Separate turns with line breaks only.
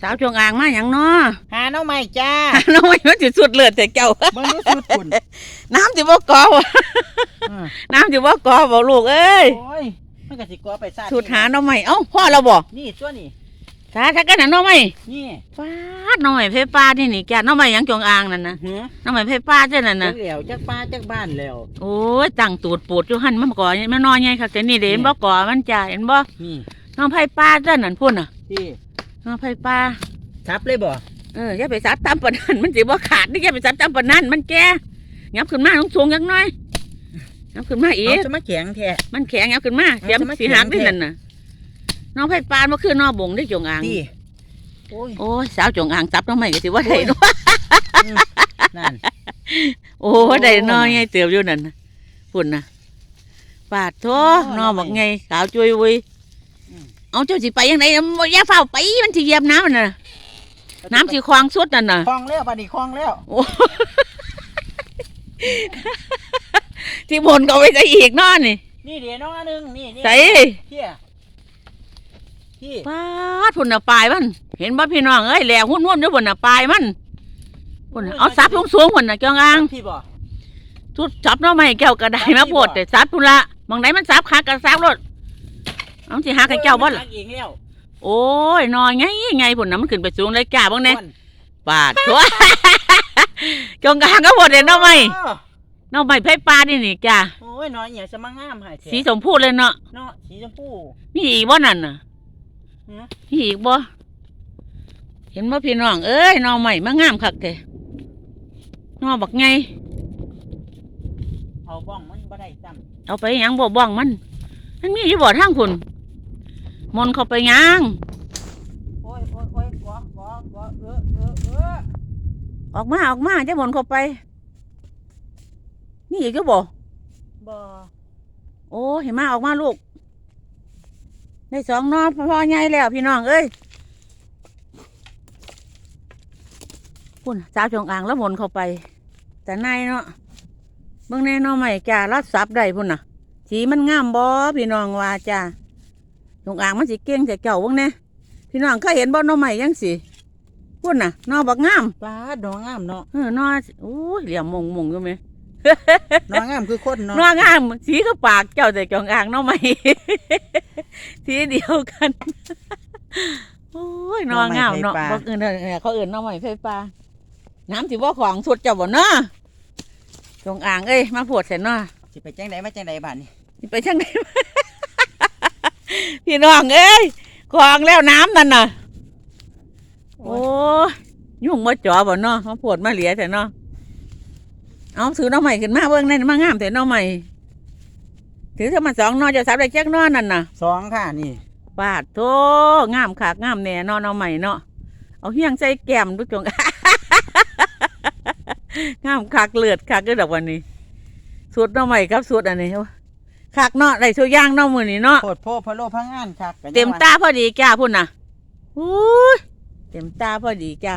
สาวจงอางมาอย่างเนาะ
หาหน้องใหม่จ้า
น้องไม่มันสิสุดเลือดแต่เจ้า
เบิ่งดูสุดคุณ
น้ำสิบ่กอวะ
อืม
น้ำสิบ่กอบ่ลูกเอ้ย
โอ้ยมันก็สิกลัวไปซา
สุดหาน้องใหม่เอ้าพ่อเราบ่
นี่ตัวนี่
สาถ้ากันน่ะน้องใหม่
นี่
ฟาดน้องใหม่เพป้าที่นี่แกน้องใหม่หยังจงอางนั่นนะ
หือ
น้องใหม่เพป้าเจ้านั่น
จั
น่ะ
กแล้วจักป้าจักบ้านแล้ว
โอ้ยตั้งตูดปูดอยู่หั่นมันก่อมันนอนใหญ่คักแต่นี่เด้เห็นบ่ก่อมันจ้าเห็นบ่
นี่
น้องไผป้าเจ้านั่นพุ่นน่ะ
ที่
น้องไผป้า
ทับเลยบ่
เอออย่าไปซับตามปานนั้นมันสิบ่ขาดนี่อย่าไปซับตามปานนั้นมันแก่งับขึ้นมาสูงๆจักหน่อยงับขึ้นมาอี
เอา
ก
จะมาแข็งแท้
มันแข็งงับขึ้นมาเสียม
เอาจะมา
สีหัก
แข็ง
นี่
แท้
นั่นน่ะน้องไผป้าบ่คือน้องบงได้จงอาง
ที่โอ้ย
โอ้ยสาวจงอางจับน้องใหม่ก็สิว่าได้เนาะ
อืมนั่น
โอ้ยได้น้อยไงเติบอยู่นั่นน่ะพุ่นน่ะปาดโถ
โอ้ย
น้องบอกไงสาวจุยวุย
อืม
เอาเจ้าสิไปยังไงอย่าเฝ้าไปมันสิเหยียบน้ำมันน่ะ น้ำสิควางสุดนั่นน่ะ
คลองแล้วบัดนี้คลองแล้ว
ที่บนก็ไปจะอีกเนาะนี่
นี่เดี๋ยวน้องอันหนึงนี่นี่
ใส่
เที่ยที่
ปาดพุ่นน่ะปลายมัน เห็นบ่พี่น้องเอ้ยแหล่หุ่นๆอยู่พุ่นน่ะปลายมันพุ่นน่ะเอาซับสูงๆพุ่นน่ะจ้องอาง
พี่บ่
ทุดจับเนาะไม่แก้วกระไดมาโพดแต่ซับพุ่นละมองไหนมันซับขากันซับรถ เอาสิหากันเจ้าบ่ล่ะ
โอ้ยมันหักเองแล้ว
โอ้ยนอนไงไงพุ่นน่ะมันขึ้นไปสูงเลยจ้าบ้างแน่
อ้วน
บาดทั่วจงกลางก็หมดเลยเนาะไม่เนาะไม่ไผปลานี่นี่จ้า
โอ้ยน้อยเหี่ยจะมางามให้แท้
สีสมพูดเลยเนาะ
เนาะสีชมพู
มีอีกบ่นั่นน่ะ
หือ
มีอีกบ่เห็นบ่พี่น้องเอ้ยน้องใหม่มางามคักแท้น้องบักไง
เอาบ้องมันบ่ได้ซ้
เอาไปหยังบ่บ้องมันมันมีอยู่บ่ทางคุณ มนต์เข้าไปหยังำ
โอ้ยโอ้ยโอ้ยกวกวกวเออเออเออ
ออกมาออกมาจะมนต์เข้าไปมีอีกอยู่บ่
บ่
โอ้เห็นมาออกมาลูกได้สองนอนพ่อใหญ่แล้วพี่น้องเอ้ยพุ่นสาวจงอางแล้วหมนเข้าไป แต่ในเนาะเบิ่งแน่เนอใหม่จ้ารัดซับได้พุ่นน่ะสีมันงามบ่พี่น้องว่าจ้า จงอางมันสิเก่งแต่เก่าเบิ่งแน่พี่น้องเคยเห็นบ่หนอใหม่ยังสิพุ่นน่ะหนอบักงาม
ปลาดอกงามเนาะ
เออหนอโอ้ยเหลี่ยมมงมงอยู่ไหม
ดอกงามคือคนเนาะ
นองามสีก็ปากเจ้าแต่จองอ่างเน้องใหม่สีเดียวกันโอ้ยนองามเนาะบอกอื่นเออเขาอื่นน้องใหม่ไฟปลาน้ำสิบ่ของสุดเจ้าบ่เนาะจงอ่างเอ้ยมาปวดเสร็จเนาะ
สิไปจังไดมาจังไดบ้านนี่
สิไปช่างไหน พี่น้องเอ้ยของแล้วน้ำนั่นน่ะ โอ้ยยุ่งมาจ่อบ่เนาะมาปวดมาเหลียแต่เนาะเอาถือน้องใหม่ขึ้นมาเบิ่งนั่นมางามแต่น้องใหม่ถือถ้ามาสองนอจะสับได้แจ็คนอนั่นน่ะ
สองค่ะนี่
บาดโตงามขากงามแหน่นอนเอาใหม่เนาะเอาเฮียงใส่แก้มทุกจงงามขากเลือดขากก็ดอกวันนี้สูตรเนาะใหม่ครับสูตรอันนี้ ขากเนาะได้ตัวอย่างเนาะมือนี้เนาะ
โพดโพพะโลพะงานคักก็ยัง
เต็ม
ว่า
ตาพอดีจ้าพุ่นน่ะอู้ยเต็มตาพอดีจ้า